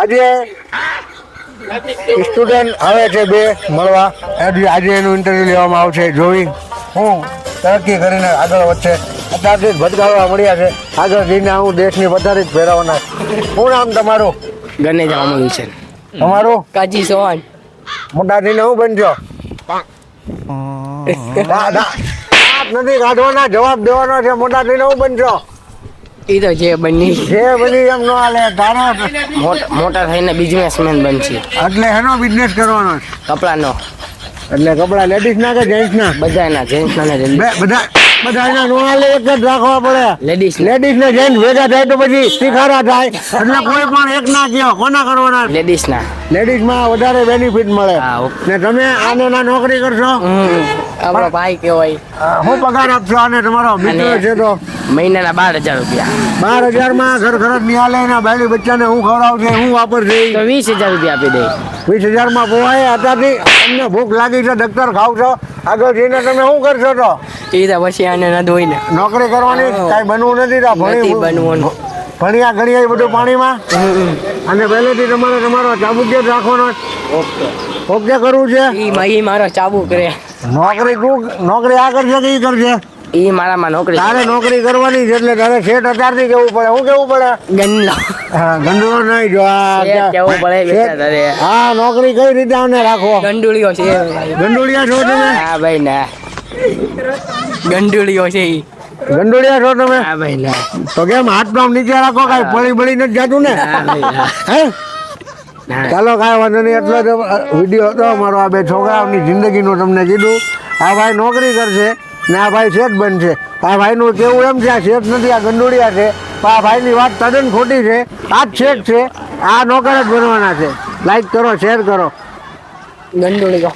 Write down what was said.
આજે સ્ટુડન્ટ આવે છે બે મળવા. આજે આજે એનું ઇન્ટરવ્યુ લેવામાં આવશે. જોઈ હું તરક્કી કરીને આગળ વધશે. અત્યારથી ભટકાવવા મળ્યા છે. આગળ જઈને હું દેશની વધારે જ ફેરવવાના શું નામ તમારું? ગણેજા અમલ છે તમારું? કાજી સોન મોટા થઈને હું બનજો. નથી કાઢવાના જવાબ દેવાનો છે. મોટા થઈને હું બનશો એ તો જે બની જે બની એમ ન હાલે તારે મોટા થઈને બિઝનેસમેન બનશે. એટલે એનો બિઝનેસ કરવાનો કપડાનો. એટલે કપડા લેડીઝ ના કે જેન્ટ્સ ના? બધાના જેન્ટ્સના ને બે- બધા બધા એના નો હાલે એક જ રાખવા પડે. લેડીઝ લેડીઝ ને જેન્ટ્સ ભેગા થાય તો પછી શિખારા થાય. એટલે કોઈ પણ એક ના કયો કોના કરવાના? લેડીઝના લેડીઝમાં વધારે બેનિફિટ મળે. ને તમે આને ના નોકરી કરશો? આપણો ભાઈ કેવાય હું પગાર આપશો આને તમારો મિત્ર છે તો. મહિનાના બાર હજાર રૂપિયા. બાર હજારમાં ઘર ઘર નિહાલે ના બાયડી બચ્ચાને હું ખવડાવશે હું વાપરશે? તો વીસ હજાર રૂપિયા આપી દે. વીસ હજારમાં પોવાય અત્યારથી તમને ભૂખ લાગી છે ડક્ટર ખાવ છો આગળ જઈને તમે શું કરશો તો? એ તો પછી આને ન ધોઈને. નોકરી કરવાની કાંઈ બનવું નથી તો ભણી બનવું ભણ્યા ગણ્યા એ બધું પાણીમાં? અને પહેલેથી તમારે તમારો ચાબુકિયો જ રાખવાનો ઓકે. ઓકે કરવું છે? એ મારો ચાબુ કરે નોકરી તું નોકરી આ કરશે કે એ કરશે? ઈ મારામાં નોકરી તારે નોકરી કરવાની છે એટલે તારે શેઠ અત્યારથી કેવું પડે? શું કેવું પડે? ગંદલો હા ગંદરો નહીં જો આ કેવું પડે તારે. હા નોકરી કઈ રીતે આને રાખો ગંડુળીઓ છે ગંડુળિયા છો તમે? હા ભાઈ ના. ગંડુળીઓ છે ઈ. ગંડોળિયા છો તમે? હા ભાઈ ના. તો કેમ હાથ પામ નીચે રાખો કાંઈ પડી બળી નથી જાતું ને? હા ના હે. ચાલો કાંઈ વાંધો નહીં એટલો જ વીડિયો હતો અમારો આ બે છોકરાઓની જિંદગીનું તમને કીધું. આ ભાઈ નોકરી કરશે. ને ભાઈ શેઠ બનશે આ ભાઈનું કેવું એમ છે, આ શેઠ નથી, આ ગંડોળિયા છે. આ ભાઈની વાત તદ્દન ખોટી છે. આ જ શેઠ છે. આ નોકર જ બનવાના છે. લાઈક કરો, શેર કરો. ગંડુળીઓ